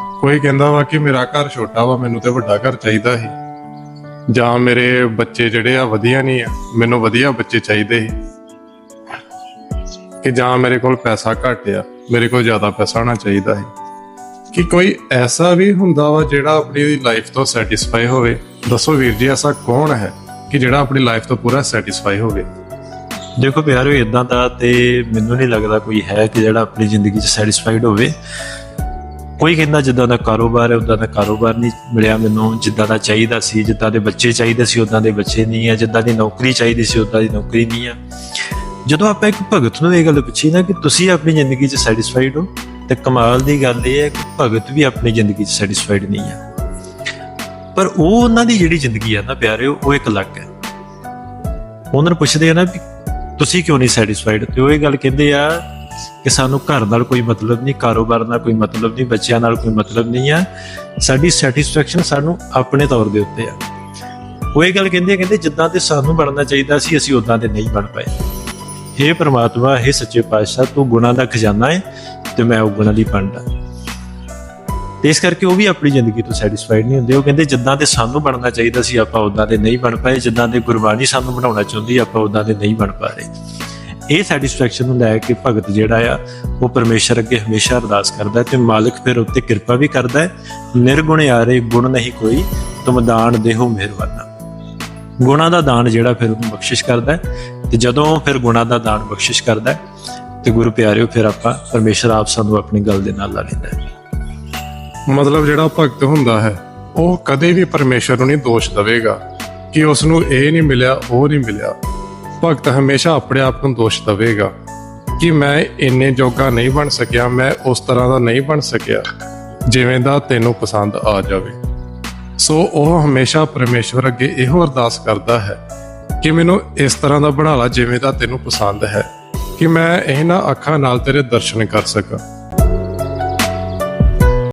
ਕੋਈ ਕਹਿੰਦਾ ਵਾ ਕਿ ਮੇਰਾ ਘਰ ਛੋਟਾ ਵਾ, ਮੈਨੂੰ ਤੇ ਵੱਡਾ ਘਰ ਚਾਹੀਦਾ ਸੀ। ਜਾਂ ਮੇਰੇ ਬੱਚੇ ਜਿਹੜੇ ਆ ਵਧੀਆ ਨਹੀਂ ਆ, ਮੈਨੂੰ ਵਧੀਆ ਬੱਚੇ ਚਾਹੀਦੇ ਸੀ। ਕਿ ਜਾਂ ਮੇਰੇ ਕੋਲ ਪੈਸਾ ਘੱਟ ਆ, ਮੇਰੇ ਕੋਲ ਜ਼ਿਆਦਾ ਪੈਸਾ ਹੋਣਾ ਚਾਹੀਦਾ ਹੈ ਕਿ ਕੋਈ ਐਸਾ ਵੀ ਹੁੰਦਾ ਵਾ ਜਿਹੜਾ ਆਪਣੀ ਲਾਈਫ ਤੋਂ ਸੈਟੀਸਫਾਈ ਹੋਵੇ। ਦੱਸੋ ਵੀਰ ਜੀ, ਐਸਾ ਕੌਣ ਹੈ ਕਿ ਜਿਹੜਾ ਆਪਣੀ ਲਾਈਫ ਤੋਂ ਪੂਰਾ ਸੈਟੀਸਫਾਈ ਹੋਵੇ? ਦੇਖੋ ਪਿਆਰੋ ਇਦਾਂ ਦਾ ਤੇ ਮੈਨੂੰ ਨਹੀਂ ਲੱਗਦਾ ਕੋਈ ਹੈ ਕਿ ਜਿਹੜਾ ਆਪਣੀ ਜ਼ਿੰਦਗੀ 'ਚ ਸੈਟੀਸਫਾਈਡ ਹੋਵੇ। ਕੋਈ ਕਹਿੰਦਾ ਜਿੱਦਾਂ ਦਾ ਕਾਰੋਬਾਰ ਹੈ, ਉਦਾਂ ਦਾ ਕਾਰੋਬਾਰ ਨਹੀਂ ਮਿਲਿਆ ਮੈਨੂੰ। ਜਿੱਦਾਂ ਦਾ ਚਾਹੀਦਾ ਸੀ, ਜਿੱਦਾਂ ਦੇ ਬੱਚੇ ਚਾਹੀਦੇ ਸੀ, ਉਦਾਂ ਦੇ ਬੱਚੇ ਨਹੀਂ ਹੈ ਜਿੱਦਾਂ ਦੀ ਨੌਕਰੀ ਚਾਹੀਦੀ ਸੀ, ਉਦਾਂ ਦੀ ਨੌਕਰੀ ਨਹੀਂ ਹੈ ਜਦੋਂ ਆਪਾਂ ਇੱਕ ਭਗਤ ਨੂੰ ਇਹ ਗੱਲ ਪੁੱਛੀ ਨਾ ਕਿ ਤੁਸੀਂ ਆਪਣੀ ਜ਼ਿੰਦਗੀ 'ਚ ਸੈਟੀਸਫਾਈਡ ਹੋ, ਤੇ ਕਮਾਲ ਦੀ ਗੱਲ ਇਹ ਹੈ ਕਿ ਭਗਤ ਵੀ ਆਪਣੀ ਜ਼ਿੰਦਗੀ 'ਚ ਸੈਟੀਸਫਾਈਡ ਨਹੀਂ ਹੈ ਪਰ ਉਹ ਉਹਨਾਂ ਦੀ ਜਿਹੜੀ ਜ਼ਿੰਦਗੀ ਹੈ ਨਾ ਪਿਆਰਿਓ, ਉਹ ਇੱਕ ਅਲੱਗ ਹੈ। ਉਹਨਾਂ ਨੂੰ ਪੁੱਛਦੇ ਆ ਨਾ ਵੀ ਤੁਸੀਂ ਕਿਉਂ ਨਹੀਂ ਸੈਟੀਸਫਾਈਡ ਤੇ ਉਹ ਇਹ ਗੱਲ ਕਹਿੰਦੇ ਆ ਕਿ ਸਾਨੂੰ ਘਰ ਨਾਲ ਕੋਈ ਮਤਲਬ ਨਹੀਂ, ਕਾਰੋਬਾਰ ਨਾਲ ਕੋਈ ਮਤਲਬ ਨਹੀਂ, ਬੱਚਿਆਂ ਨਾਲ ਕੋਈ ਮਤਲਬ ਨਹੀਂ ਆ ਸਾਡੀ ਸੈਟੀਸਫੈਕਸ਼ਨ ਸਾਨੂੰ ਆਪਣੇ ਤੌਰ ਦੇ ਉੱਤੇ ਆ। ਉਹ ਇਹ ਗੱਲ ਕਹਿੰਦੇ ਆ, ਕਹਿੰਦੇ ਜਿੱਦਾਂ ਤੇ ਸਾਨੂੰ ਬਣਨਾ ਚਾਹੀਦਾ ਸੀ, ਅਸੀਂ ਉਦਾਂ ਦੇ ਨਹੀਂ ਬਣ ਪਾਏ। हे ਪ੍ਰਮਾਤਮਾ हे ਸੱਚੇ ਪਾਤਸ਼ਾਹ, ਤੂੰ ਗੁਨਾਹ ਦਾ ਖਜ਼ਾਨਾ ਹੈ ਤੇ ਮੈਂ ਉਹ ਗੁਨਾਹ ਲਈ ਬਣਦਾ। ਤੇ ਇਸ ਕਰਕੇ ਉਹ ਵੀ ਆਪਣੀ ਜ਼ਿੰਦਗੀ ਤੋਂ ਸੈਟੀਸਫਾਈਡ ਨਹੀਂ ਹੁੰਦੇ। ਉਹ ਕਹਿੰਦੇ ਜਿੱਦਾਂ ਤੇ ਸਾਨੂੰ ਬਣਨਾ ਚਾਹੀਦਾ ਸੀ, ਆਪਾਂ ਉਦਾਂ ਦੇ ਨਹੀਂ ਬਣ ਪਾਏ। ਜਿੱਦਾਂ ਦੇ ਗੁਰਬਾਣੀ ਸਾਨੂੰ ਬਣਾਉਣਾ ਚਾਹੁੰਦੀ, ਆਪਾਂ ਉਦਾਂ ਦੇ ਨਹੀਂ ਬਣ ਪਾ ਰਹੇ। ਇਹ ਸੈਟੀਸਫੈਕਸ਼ਨ ਨੂੰ ਲੈ ਕੇ ਭਗਤ ਜਿਹੜਾ ਆ, ਉਹ ਪਰਮੇਸ਼ਰ ਅੱਗੇ ਹਮੇਸ਼ਾ ਅਰਦਾਸ ਕਰਦਾ ਹੈ ਤੇ ਮਾਲਕ ਫਿਰ ਉੱਤੇ ਕਿਰਪਾ ਵੀ ਕਰਦਾ ਹੈ। ਨਿਰਗੁਣ ਯਾਰੇ, ਗੁਣ ਨਹੀਂ ਕੋਈ, ਤੁਮ ਦਾਨ ਦੇਹੋ ਮਿਹਰਬਾਨਾ। ਗੁਣਾ ਦਾ ਦਾਨ ਜਿਹੜਾ ਫਿਰ ਉਹਨੂੰ ਬਖਸ਼ਿਸ਼ ਕਰਦਾ ਹੈ ਤੇ ਜਦੋਂ ਫਿਰ ਗੁਣਾ ਦਾ ਦਾਨ ਬਖਸ਼ਿਸ਼ ਕਰਦਾ ਹੈ ਤੇ ਗੁਰੂ ਪਿਆਰਿਓ, ਫਿਰ ਆਪਾਂ ਪਰਮੇਸ਼ਰ ਆਪ ਸਾਨੂੰ ਆਪਣੀ ਗੱਲ ਦੇ ਨਾਲ ਲਾ ਲੈਂਦਾ ਹੈ। ਮਤਲਬ ਜਿਹੜਾ ਭਗਤ ਹੁੰਦਾ ਹੈ, ਉਹ ਕਦੇ ਵੀ ਪਰਮੇਸ਼ਰ ਨੂੰ ਨਹੀਂ ਦੋਸ਼ ਦੇਵੇਗਾ ਕਿ ਉਸ ਨੂੰ ਇਹ ਨਹੀਂ ਮਿਲਿਆ, ਉਹ ਨਹੀਂ ਮਿਲਿਆ। ਭਗਤ ਹਮੇਸ਼ਾ ਆਪਣੇ ਆਪ ਨੂੰ ਦੋਸ਼ ਦੇਵੇਗਾ ਕਿ ਮੈਂ ਇੰਨੇ ਜੋਗਾ ਨਹੀਂ ਬਣ ਸਕਿਆ, ਮੈਂ ਉਸ ਤਰ੍ਹਾਂ ਦਾ ਨਹੀਂ ਬਣ ਸਕਿਆ, ਜਿਵੇਂ ਦਾ ਤੈਨੂੰ ਪਸੰਦ ਆ ਜਾਵੇ। ਸੋ ਉਹ ਹਮੇਸ਼ਾ ਪਰਮੇਸ਼ਵਰ ਅੱਗੇ ਇਹੋ ਅਰਦਾਸ ਕਰਦਾ ਹੈ ਕਿ ਮੈਨੂੰ ਇਸ ਤਰ੍ਹਾਂ ਦਾ ਬਣਾ ਲਾ ਜਿਵੇਂ ਦਾ ਤੈਨੂੰ ਪਸੰਦ ਹੈ, ਕਿ ਮੈਂ ਇਹਨਾਂ ਅੱਖਾਂ ਨਾਲ ਤੇਰੇ ਦਰਸ਼ਨ ਕਰ ਸਕਾਂ।